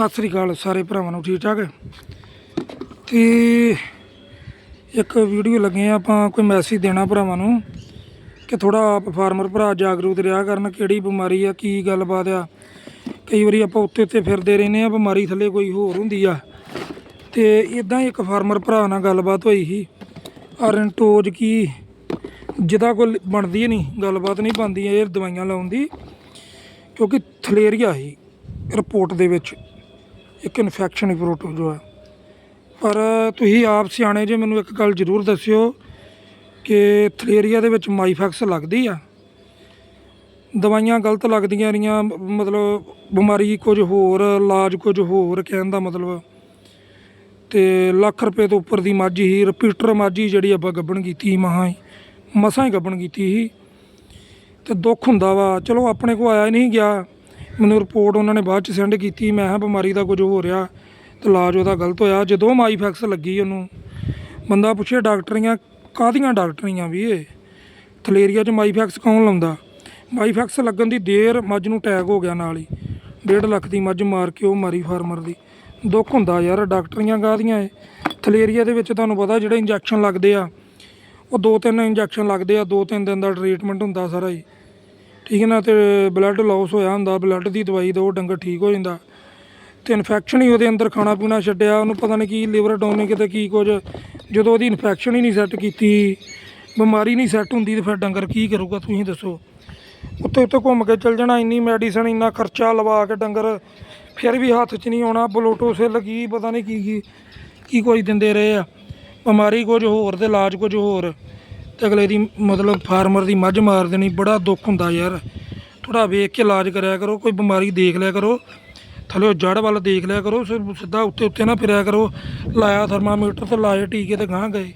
ਸਤਿ ਸ੍ਰੀ ਅਕਾਲ ਸਾਰੇ ਭਰਾਵਾਂ ਨੂੰ ਠੀਕ ਠਾਕ ਤੇ ਇੱਕ ਵੀਡੀਓ ਲੱਗੇ ਆ ਆਪਾਂ, ਕੋਈ ਮੈਸੇਜ ਦੇਣਾ ਭਰਾਵਾਂ ਨੂੰ ਕਿ ਥੋੜਾ ਆਪ ਫਾਰਮਰ ਭਰਾ ਜਾਗਰੂਕ ਰਿਹਾ ਕਰਨ ਕਿਹੜੀ ਬਿਮਾਰੀ ਆ, ਕੀ ਗੱਲਬਾਤ ਆ। ਕਈ ਵਾਰੀ ਆਪਾਂ ਉੱਤੇ ਉੱਤੇ ਫਿਰਦੇ ਰਹਿੰਦੇ ਆ, ਬਿਮਾਰੀ ਥੱਲੇ ਕੋਈ ਹੋਰ ਹੁੰਦੀ ਆ। ਤੇ ਇਦਾਂ ਹੀ ਇੱਕ ਫਾਰਮਰ ਭਰਾ ਨਾਲ ਗੱਲਬਾਤ ਹੋਈ ਸੀ। ਆਰੈਂਟੋਜ ਕੀ, ਜਿਹਦਾ ਕੋਈ ਬਣਦੀ ਨਹੀਂ, ਗੱਲਬਾਤ ਨਹੀਂ ਬਣਦੀ, ਇਹ ਦਵਾਈਆਂ ਲਾਉਣ ਦੀ ਕਿਉਂਕਿ ਥਲੇਰੀਆ ਸੀ ਰਿਪੋਰਟ ਦੇ ਵਿੱਚ। ਇੱਕ ਇਨਫੈਕਸ਼ਨ ਪ੍ਰੋਟੋ ਜੋ ਹੈ। ਪਰ ਤੁਸੀਂ ਆਪ ਸਿਆਣੇ ਜੇ ਮੈਨੂੰ ਇੱਕ ਗੱਲ ਜ਼ਰੂਰ ਦੱਸਿਓ ਕਿ ਥਲੇਰੀਆ ਦੇ ਵਿੱਚ ਮਾਈਫੈਕਸ ਲੱਗਦੀ ਆ। ਦਵਾਈਆਂ ਗਲਤ ਲੱਗਦੀਆਂ ਰਹੀਆਂ ਮਤਲਬ ਬਿਮਾਰੀ ਕੁਝ ਹੋਰ, ਇਲਾਜ ਕੁਝ ਹੋਰ ਕਹਿਣ ਦਾ ਮਤਲਬ। ਤੇ ਲੱਖ ਰੁਪਏ ਤੋਂ ਉੱਪਰ ਦੀ ਮਾਝੀ ਹੀ ਰਿਪੀਟਰ ਮਾਝੀ ਜਿਹੜੀ ਆਪਾਂ ਗੱਬਣ ਕੀਤੀ ਮਹਾਂ ਹੀ, ਮਸਾਂ ਹੀ ਗੱਬਣ ਕੀਤੀ ਸੀ। ਤੇ ਦੁੱਖ ਹੁੰਦਾ ਵਾ। ਚਲੋ ਆਪਣੇ ਕੋ ਆਇਆ ਨਹੀਂ ਗਿਆ। ਮੈਨੂੰ ਰਿਪੋਰਟ ਉਹਨਾਂ ਨੇ ਬਾਅਦ ਚ ਸੈਂਡ ਕੀਤੀ, ਮੈਂ ਕਿਹਾ ਬਿਮਾਰੀ ਦਾ ਕੁਝ ਹੋ ਰਿਹਾ, ਤੇ ਇਲਾਜ ਉਹਦਾ ਗਲਤ ਹੋਇਆ। ਜਦੋਂ ਮਾਈਫੈਕਸ ਲੱਗੀ ਉਹਨੂੰ, ਬੰਦਾ ਪੁੱਛੇ ਡਾਕਟਰੀਆਂ, ਕਾਹਦੀਆਂ ਡਾਕਟਰੀਆਂ ਵੀ ਇਹ? ਥਲੇਰੀਆ 'ਚ ਮਾਈਫੈਕਸ ਕੌਣ ਲਾਉਂਦਾ? ਮਾਈਫੈਕਸ ਲੱਗਣ ਦੀ ਦੇਰ ਮੱਝ ਨੂੰ ਅਟੈਕ ਹੋ ਗਿਆ ਨਾਲ ਹੀ। 1.5 ਲੱਖ ਦੀ ਮੱਝ ਮਾਰ ਕੇ ਉਹ ਮਾਰੀ ਫਾਰਮਰ ਦੀ। ਦੁੱਖ ਹੁੰਦਾ ਯਾਰ, ਡਾਕਟਰੀਆਂ ਕਾਹਦੀਆਂ ਏ ਥਲੇਰੀਆ ਦੇ ਵਿੱਚ ਤੁਹਾਨੂੰ ਪਤਾ ਜਿਹੜੇ ਇੰਜੈਕਸ਼ਨ ਲੱਗਦੇ ਆ, ਉਹ ਦੋ ਤਿੰਨ ਇੰਜੈਕਸ਼ਨ ਲੱਗਦੇ ਆ, ਦੋ ਤਿੰਨ ਦਿਨ ਦਾ ਟ੍ਰੀਟਮੈਂਟ ਹੁੰਦਾ ਸਾਰਾ ਹੀ। ਠੀਕ ਹੈ ਨਾ, ਤੇ ਬਲੱਡ ਲਾਸ ਹੋਇਆ ਹੁੰਦਾ ਬਲੱਡ ਦੀ ਦਵਾਈ ਦੋ ਡੰਗਰ ਠੀਕ ਹੋ ਜਾਂਦਾ। ਤੇ ਇਨਫੈਕਸ਼ਨ ਹੀ ਉਹਦੇ ਅੰਦਰ ਖਾਣਾ ਪੀਣਾ ਛੱਡਿਆ, ਉਹਨੂੰ ਪਤਾ ਨਹੀਂ ਕੀ ਲਿਵਰ ਡਾਊਨ ਟੋਨਿਕ ਕਿਤੇ ਕੀ ਕੁਝ। ਜਦੋਂ ਉਹਦੀ ਇਨਫੈਕਸ਼ਨ ਹੀ ਨਹੀਂ ਸੈੱਟ ਕੀਤੀ, ਬਿਮਾਰੀ ਨਹੀਂ ਸੈੱਟ ਹੁੰਦੀ, ਤੇ ਫਿਰ ਡੰਗਰ ਕੀ ਕਰੂਗਾ, ਤੁਸੀਂ ਦੱਸੋ। ਉੱਤੇ ਉੱਤੇ ਘੁੰਮ ਕੇ ਚੱਲ ਜਾਣਾ, ਇੰਨੀ ਮੈਡੀਸਨ ਇੰਨਾ ਖਰਚਾ ਲਵਾ ਕੇ ਡੰਗਰ, ਫਿਰ ਵੀ ਹੱਥ 'ਚ ਨਹੀਂ ਆਉਣਾ ਬਲੋਟੋ ਬਲੋਟੋਸੇ ਕੀ ਪਤਾ ਨਹੀਂ ਕੀ ਕੀ ਕੀ ਕੁਝ ਦਿੰਦੇ ਰਹੇ ਆ। ਬਿਮਾਰੀ ਕੁਝ ਹੋਰ ਤੇ ਇਲਾਜ ਕੁਝ ਹੋਰ। ਅਗਲੇ ਦੀ ਮਤਲਬ ਫਾਰਮਰ ਦੀ ਮੱਝ ਮਾਰ ਦੇਣੀ, ਬੜਾ ਦੁੱਖ ਹੁੰਦਾ ਯਾਰ। ਥੋੜਾ ਵੇਖ ਕੇ ਇਲਾਜ ਕਰਿਆ ਕਰੋ, ਕੋਈ ਬਿਮਾਰੀ ਦੇਖ ਲਿਆ ਕਰੋ। ਥੱਲੇ ਜੜ ਵੱਲ ਦੇਖ ਲਿਆ ਕਰੋ, ਸਿਰ- ਸਿੱਧਾ ਉੱਤੇ ਉੱਤੇ ਨਾ ਫਿਰਿਆ ਕਰੋ। ਲਾਇਆ ਥਰਮਾਮੀਟਰ ਤੇ ਲਾਏ ਟੀਕੇ ਤੇ ਗਾਂ ਗਏ।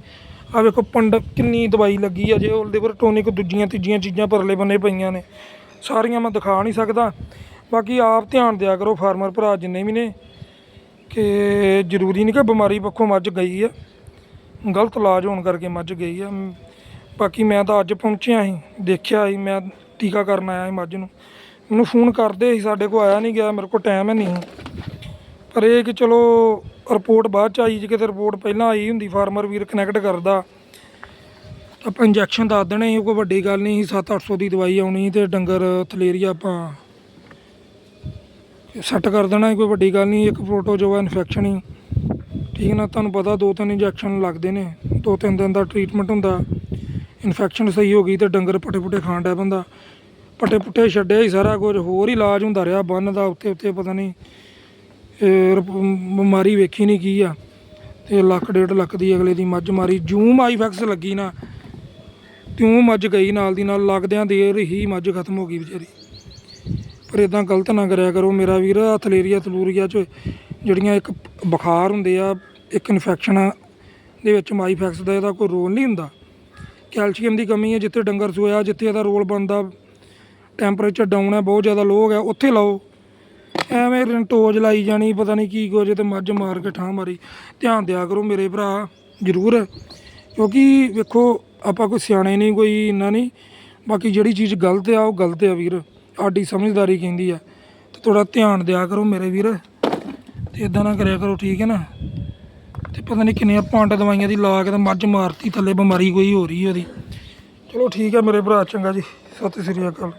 ਆ ਵੇਖੋ ਪੰਡ ਕਿੰਨੀ ਦਵਾਈ ਲੱਗੀ ਆ, ਜੇ ਉਹਦੇ ਪਰ ਟੋਨਿਕ ਦੂਜੀਆਂ ਤੀਜੀਆਂ ਚੀਜ਼ਾਂ ਪਰਲੇ ਬੰਨੇ ਪਈਆਂ ਨੇ। ਸਾਰੀਆਂ ਮੈਂ ਦਿਖਾ ਨਹੀਂ ਸਕਦਾ। ਬਾਕੀ ਆਪ ਧਿਆਨ ਦਿਆ ਕਰੋ ਫਾਰਮਰ ਭਰਾ ਜਿੰਨੇ ਵੀ ਨੇ, ਕਿ ਜ਼ਰੂਰੀ ਨਹੀਂ ਕਿ ਬਿਮਾਰੀ ਪੱਖੋਂ ਮੱਝ ਗਈ ਆ। ਗਲਤ ਇਲਾਜ ਹੋਣ ਕਰਕੇ ਮੱਝ ਗਈ ਆ। ਬਾਕੀ ਮੈਂ ਤਾਂ ਅੱਜ ਪਹੁੰਚਿਆ ਸੀ ਦੇਖਿਆ ਸੀ ਮੈਂ ਟੀਕਾ ਕਰਨ ਆਇਆ ਸੀ ਮੱਝ ਨੂੰ। ਮੈਨੂੰ ਫੋਨ ਕਰਦੇ ਸੀ ਸਾਡੇ ਕੋਲ ਆਇਆ ਨਹੀਂ ਗਿਆ ਮੇਰੇ ਕੋਲ ਟਾਈਮ ਹੈ ਨਹੀਂ ਪਰ ਇਹ ਕਿ ਚਲੋ ਰਿਪੋਰਟ ਬਾਅਦ ਚ ਆਈ ਜੇ ਕਿਤੇ ਰਿਪੋਰਟ ਪਹਿਲਾਂ ਆਈ ਹੁੰਦੀ ਫਾਰਮਰ ਵੀਰ ਕਨੈਕਟ ਕਰਦਾ। ਆਪਾਂ ਇੰਜੈਕਸ਼ਨ ਦੱਸ ਦੇਣੇ ਸੀ ਕੋਈ ਵੱਡੀ ਗੱਲ ਨਹੀਂ ਸੀ 7-800 ਦੀ ਦਵਾਈ ਆਉਣੀ ਤੇ ਡੰਗਰ ਥਲੇਰੀਆ ਆਪਾਂ ਸੈੱਟ ਕਰ ਦੇਣਾ ਸੀ, ਕੋਈ ਵੱਡੀ ਗੱਲ ਨਹੀਂ ਇੱਕ ਪ੍ਰੋਟੋ ਜੋ ਹੈ ਇਨਫੈਕਸ਼ਨ ਹੀ। ਠੀਕ ਨਾ ਤੁਹਾਨੂੰ ਪਤਾ ਦੋ ਤਿੰਨ ਇੰਜੈਕਸ਼ਨ ਲੱਗਦੇ ਨੇ ਦੋ ਤਿੰਨ ਦਿਨ ਦਾ ਟ੍ਰੀਟਮੈਂਟ ਹੁੰਦਾ। ਇਨਫੈਕਸ਼ਨ ਸਹੀ ਹੋ ਗਈ ਤੇ ਡੰਗਰ ਪੱਟੇ ਪੁੱਟੇ ਖਾਣ ਡਿਆ ਬੰਦਾ। ਪੱਟੇ ਪੁੱਟੇ ਛੱਡਿਆ ਹੀ ਸਾਰਾ ਕੁਝ, ਹੋਰ ਇਲਾਜ ਹੁੰਦਾ ਰਿਹਾ, ਬੰਨ ਦਾ ਉੱਤੇ ਉੱਤੇ ਪਤਾ ਨਹੀਂ ਬਿਮਾਰੀ ਵੇਖੀ ਨਹੀਂ ਕੀ ਆ। ਤੇ ਲੱਖ ਡੇਢ ਲੱਖ ਦੀ ਅਗਲੇ ਦੀ ਮੱਝ ਮਾਰੀ, ਜੂਮ ਆਈਫੈਕਸ ਲੱਗੀ ਨਾ। ਤਿਉਂ ਮੱਝ ਗਈ ਨਾਲ ਦੀ ਨਾਲ, ਲੱਗਦਿਆਂ ਦੇਰ ਹੀ ਮੱਝ ਖਤਮ ਹੋ ਗਈ ਵਿਚਾਰੀ। ਪਰ ਇਦਾਂ ਗਲਤ ਨਾ ਕਰਿਆ ਕਰੋ, ਮੇਰਾ ਵੀਰ ਥਲੇਰੀਆ ਥਲੂਰੀਆ ਚ ਜਿਹੜੀਆਂ ਇੱਕ ਬੁਖਾਰ ਹੁੰਦੇ ਆ, ਇੱਕ ਇਨਫੈਕਸ਼ਨ ਦੇ ਵਿੱਚ ਮਾਈਫੈਕਸ ਦਾ, ਇਹਦਾ ਕੋਈ ਰੋਲ ਨਹੀਂ ਹੁੰਦਾ। ਕੈਲਸ਼ੀਅਮ ਦੀ ਕਮੀ ਹੈ, ਜਿੱਥੇ ਡੰਗਰ ਸੋਇਆ, ਜਿੱਥੇ ਇਹਦਾ ਰੋਲ ਬਣਦਾ ਟੈਂਪਰੇਚਰ ਡਾਊਨ ਹੈ, ਬਹੁਤ ਜ਼ਿਆਦਾ ਲੋਅ ਹੈ, ਉੱਥੇ ਲਾਓ। ਐਵੇਂ ਰੰਟੋਜ ਲਾਈ ਜਾਣੀ, ਪਤਾ ਨਹੀਂ ਕੀ ਕੁਝ, ਤੇ ਮੱਝ ਮਾਰ ਕੇ ਠਾਂ ਮਾਰੀ। ਧਿਆਨ ਦਿਆ ਕਰੋ ਮੇਰੇ ਭਰਾ, ਜ਼ਰੂਰ, ਕਿਉਂਕਿ ਵੇਖੋ, ਆਪਾਂ ਕੋਈ ਸਿਆਣੇ ਨਹੀਂ, ਕੋਈ ਇੰਨਾ ਨਹੀਂ। ਬਾਕੀ ਜਿਹੜੀ ਚੀਜ਼ ਗਲਤ ਆ, ਉਹ ਗਲਤ ਆ ਵੀਰ। ਸਾਡੀ ਸਮਝਦਾਰੀ ਕਹਿੰਦੀ ਆ। ਤੇ ਥੋੜਾ ਧਿਆਨ ਦਿਆ ਕਰੋ ਮੇਰੇ ਵੀਰ। ਤੇ ਇਦਾਂ ਨਾ ਕਰਿਆ ਕਰੋ, ਠੀਕ ਹੈ ਨਾ? ਤੇ ਪਤਾ ਨਹੀਂ ਕਿੰਨੀਆਂ ਪੰਡ ਦਵਾਈਆਂ ਦੀ ਲਾ ਕੇ ਤਾਂ ਮੱਝ ਮਾਰਤੀ, ਥੱਲੇ ਬਿਮਾਰੀ ਕੋਈ ਹੋ ਰਹੀ ਉਹਦੀ। ਚਲੋ ਠੀਕ ਹੈ ਮੇਰੇ ਭਰਾ, ਚੰਗਾ ਜੀ। ਸਤਿ ਸ੍ਰੀ ਅਕਾਲ।